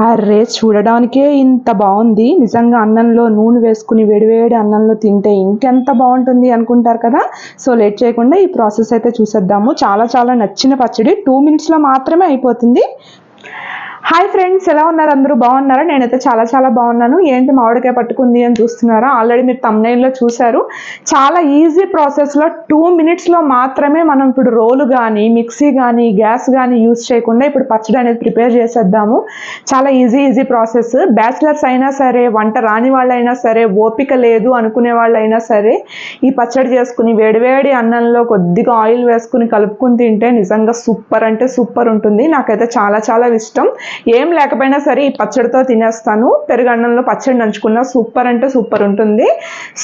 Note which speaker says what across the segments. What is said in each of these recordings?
Speaker 1: Array చూడడానికే ఇంత బాగుంది. నిజంగా అన్నంలో నూనె వేసుకుని వేడివేడి అన్నంలో తింటే ఇంకెంత బాగుంటుంది అనుకుంటారు కదా? సో లేట్ చేయకుండా ఈ ప్రాసెస్ అయితే చూసేద్దాము. చాలా చాలా నచ్చిన పచ్చడి. టూ మినిట్స్లో మాత్రమే అయిపోతుంది. హాయ్ ఫ్రెండ్స్ ఎలా ఉన్నారు? అందరూ బాగున్నారా? నేనైతే చాలా చాలా బాగున్నాను. ఏంటి మామిడికాయ పట్టుకుంది అని చూస్తున్నారా? ఆల్రెడీ మీరు తమ్నైల్లో చూశారు. చాలా ఈజీ ప్రాసెస్లో టూ మినిట్స్లో మాత్రమే మనం ఇప్పుడు రోలు కానీ మిక్సీ కానీ గ్యాస్ కానీ యూజ్ చేయకుండా ఇప్పుడు పచ్చడి అనేది ప్రిపేర్ చేసేద్దాము. చాలా ఈజీ ఈజీ ప్రాసెస్ బ్యాచిలర్స్ అయినా సరే వంట రాని వాళ్ళైనా సరే ఓపిక లేదు అనుకునే వాళ్ళైనా సరే ఈ పచ్చడి చేసుకుని వేడివేడి అన్నంలో కొద్దిగా ఆయిల్ వేసుకుని కలుపుకుని తింటే నిజంగా సూపర్ అంటే సూపర్ ఉంటుంది. నాకైతే చాలా చాలా ఇష్టం. ఏం లేకపోయినా సరే ఈ పచ్చడితో తినేస్తాను. పెరుగన్నంలో పచ్చడి నంచుకున్న సూపర్ అంటే సూపర్ ఉంటుంది.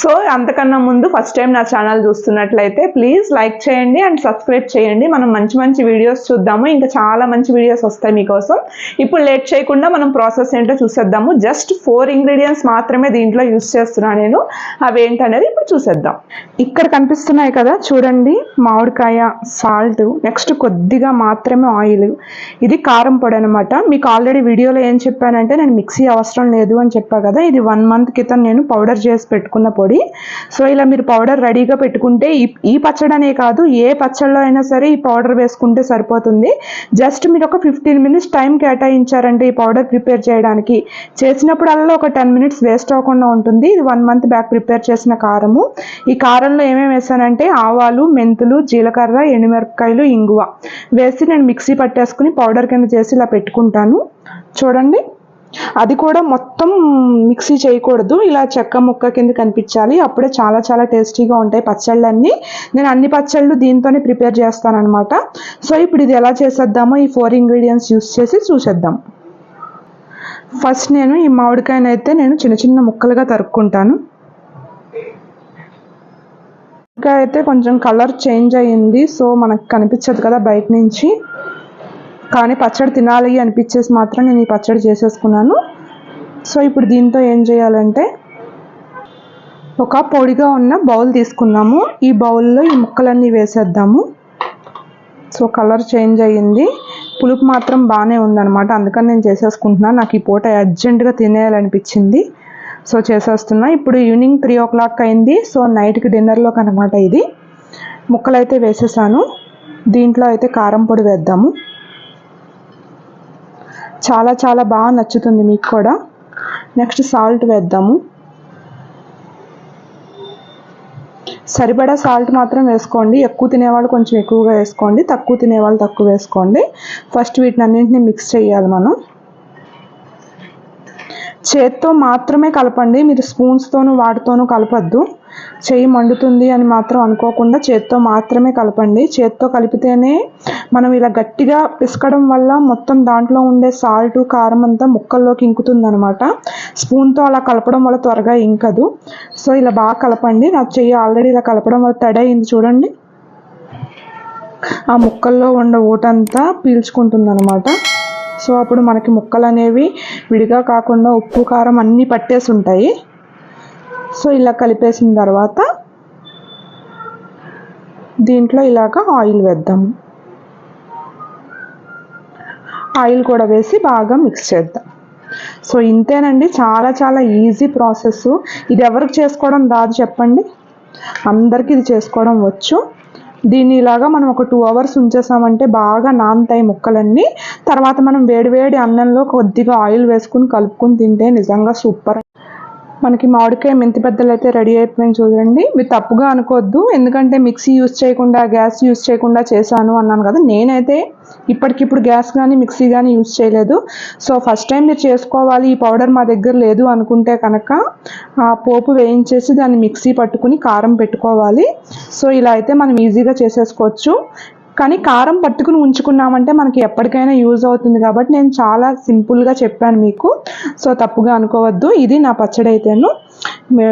Speaker 1: సో అంతకన్నా ముందు ఫస్ట్ టైం నా ఛానల్ చూస్తున్నట్లయితే ప్లీజ్ లైక్ చేయండి అండ్ సబ్స్క్రైబ్ చేయండి. మనం మంచి మంచి వీడియోస్ చూద్దాము. ఇంకా చాలా మంచి వీడియోస్ వస్తాయి మీకోసం. ఇప్పుడు లేట్ చేయకుండా మనం ప్రాసెస్ ఏంటో చూసేద్దాము. జస్ట్ ఫోర్ ఇంగ్రీడియంట్స్ మాత్రమే దీంట్లో యూస్ చేస్తున్నాను నేను. అవేంటనేది ఇప్పుడు చూసేద్దాం. ఇక్కడ కనిపిస్తున్నాయి కదా చూడండి. మామిడికాయ సాల్ట్. నెక్స్ట్ కొద్దిగా మాత్రమే ఆయిల్. ఇది కారం పొడి అనమాట మీకు ఆల్రెడీ వీడియోలో ఏం చెప్పానంటే నేను మిక్సీ అవసరం లేదు అని చెప్పా కదా ఇది వన్ మంత్ క్రితం నేను పౌడర్ చేసి పెట్టుకున్న పొడి. సో ఇలా మీరు పౌడర్ రెడీగా పెట్టుకుంటే ఈ ఈ పచ్చడి అనే కాదు ఏ పచ్చడిలో అయినా సరే ఈ పౌడర్ వేసుకుంటే సరిపోతుంది. జస్ట్ మీరు ఒక ఫిఫ్టీన్ మినిట్స్ టైం కేటాయించారంటే ఈ పౌడర్ ప్రిపేర్ చేయడానికి. చేసినప్పుడల్లా ఒక టెన్ మినిట్స్ వేస్ట్ అవ్వకుండా ఉంటుంది. ఇది వన్ మంత్ బ్యాక్ ప్రిపేర్ చేసిన కారము. ఈ కారంలో ఏమేమి వేసానంటే ఆవాలు మెంతులు జీలకర్ర ఎండుమిరపకాయలు ఇంగువ. వేసి నేను మిక్సీ పట్టేసుకుని పౌడర్ కింద చేసి ఇలా పెట్టుకుంటాను. చూడండి. అది కూడా మొత్తం మిక్సీ చేయకూడదు. ఇలా చెక్క ముక్క కింద కనిపించాలి. అప్పుడే చాలా చాలా టేస్టీగా ఉంటాయి పచ్చళ్ళన్నీ. నేను అన్ని పచ్చళ్ళు దీంతోనే ప్రిపేర్ చేస్తానన్నమాట. సో ఇప్పుడు ఇది ఎలా చేసేద్దామో ఈ ఫోర్ ఇంగ్రీడియంట్స్ యూస్ చేసి చూసేద్దాం. ఫస్ట్ నేను ఈ మామిడికాయనైతే నేను చిన్న చిన్న ముక్కలుగా తరుక్కుంటాను. ఇంకా అయితే కొంచెం కలర్ చేంజ్ అయ్యింది. సో మనకు కనిపించదు కదా బయట నుంచి. కానీ పచ్చడి తినాలి అనిపించేసి మాత్రం నేను ఈ పచ్చడి చేసేసుకున్నాను. సో ఇప్పుడు దీంతో ఏం చేయాలంటే ఒక పొడిగా ఉన్న బౌల్ తీసుకున్నాము. ఈ బౌల్లో ఈ ముక్కలన్నీ వేసేద్దాము. సో కలర్ చేంజ్ అయ్యింది. పులుపు మాత్రం బాగానే ఉందన్నమాట. అందుకని నేను చేసేసుకుంటున్నాను. నాకు ఈ పూట అర్జెంటుగా తినేయాలనిపించింది. సో చేసేస్తున్నా. ఇప్పుడు ఈవినింగ్ త్రీ ఓ క్లాక్ అయింది. సో నైట్కి డిన్నర్లోకి అనమాట ఇది. ముక్కలైతే వేసేసాను. దీంట్లో అయితే కారం పొడి వేద్దాము. చాలా చాలా బాగా నచ్చుతుంది మీకు కూడా. నెక్స్ట్ సాల్ట్ వేద్దాము. సరిపడా సాల్ట్ మాత్రం వేసుకోండి. ఎక్కువ తినేవాళ్ళు కొంచెం ఎక్కువగా వేసుకోండి. తక్కువ తినేవాళ్ళు తక్కువ వేసుకోండి. ఫస్ట్ వీటిని అన్నింటినీ మిక్స్ చేయాలి మనం. చేత్తో మాత్రమే కలపండి. మీరు స్పూన్స్తోనూ వాటితోనూ కలపద్దు. చేయి మండుతుంది అని మాత్రం అనుకోకుండా చేత్తో మాత్రమే కలపండి. చేత్తో కలిపితేనే మనం ఇలా గట్టిగా పిసకడం వల్ల మొత్తం దాంట్లో ఉండే సాల్ట్ కారం అంతా ముక్కల్లోకి ఇంకుతుంది అనమాట స్పూన్తో అలా కలపడం వల్ల త్వరగా ఇంకదు. సో ఇలా బాగా కలపండి. నా చెయ్యి ఆల్రెడీ ఇలా కలపడం వల్ల తడి అయింది చూడండి. ఆ ముక్కల్లో ఉండే ఊటంతా పీల్చుకుంటుంది అనమాట సో అప్పుడు మనకి ముక్కలు అనేవి విడిగా కాకుండా ఉప్పు కారం అన్నీ పట్టేసి ఉంటాయి. సో ఇలా కలిపేసిన తర్వాత దీంట్లో ఇలాగ ఆయిల్ వేద్దాము ఆయిల్ కూడా వేసి బాగా మిక్స్ చేద్దాం. సో ఇంతేనండి చాలా చాలా ఈజీ ప్రాసెస్. ఇది ఎవరికి చేసుకోవడం రాదు చెప్పండి. అందరికీ ఇది చేసుకోవడం వచ్చు. దీన్ని ఇలాగా మనం ఒక టూ అవర్స్ ఉంచేసామంటే బాగా నాన్తాయి ముక్కలన్నీ. తర్వాత మనం వేడివేడి అన్నంలో కొద్దిగా ఆయిల్ వేసుకుని కలుపుకుని తింటే నిజంగా సూపర్ మనకి మామిడికాయ మెంతి బద్దలు అయితే రెడీ అయిపోయింది చూడండి. మీరు తప్పుగా అనుకోవద్దు. ఎందుకంటే మిక్సీ యూజ్ చేయకుండా గ్యాస్ యూజ్ చేయకుండా చేశాను అన్నాను కదా. నేనైతే ఇప్పటికిప్పుడు గ్యాస్ కానీ మిక్సీ కానీ యూజ్ చేయలేదు. సో ఫస్ట్ టైం మీరు చేసుకోవాలి ఈ పౌడర్ మా దగ్గర లేదు అనుకుంటే కనుక ఆ పోపు వేయించేసి దాన్ని మిక్సీ పట్టుకుని కారం పెట్టుకోవాలి. సో ఇలా అయితే మనం ఈజీగా చేసేసుకోవచ్చు. కానీ కారం పట్టుకుని ఉంచుకున్నామంటే మనకి ఎప్పటికైనా యూజ్ అవుతుంది కాబట్టి నేను చాలా సింపుల్గా చెప్పాను మీకు. సో తప్పుగా అనుకోవద్దు. ఇది నా పచ్చడి అయితేను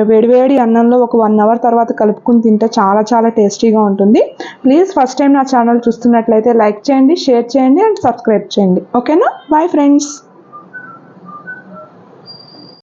Speaker 1: వేడివేడి అన్నంలో ఒక వన్ అవర్ తర్వాత కలుపుకుని తింటే చాలా చాలా టేస్టీగా ఉంటుంది. ప్లీజ్ ఫస్ట్ టైం నా ఛానల్ చూస్తున్నట్లయితే లైక్ చేయండి షేర్ చేయండి అండ్ సబ్స్క్రైబ్ చేయండి. ఓకేనా? Bye friends.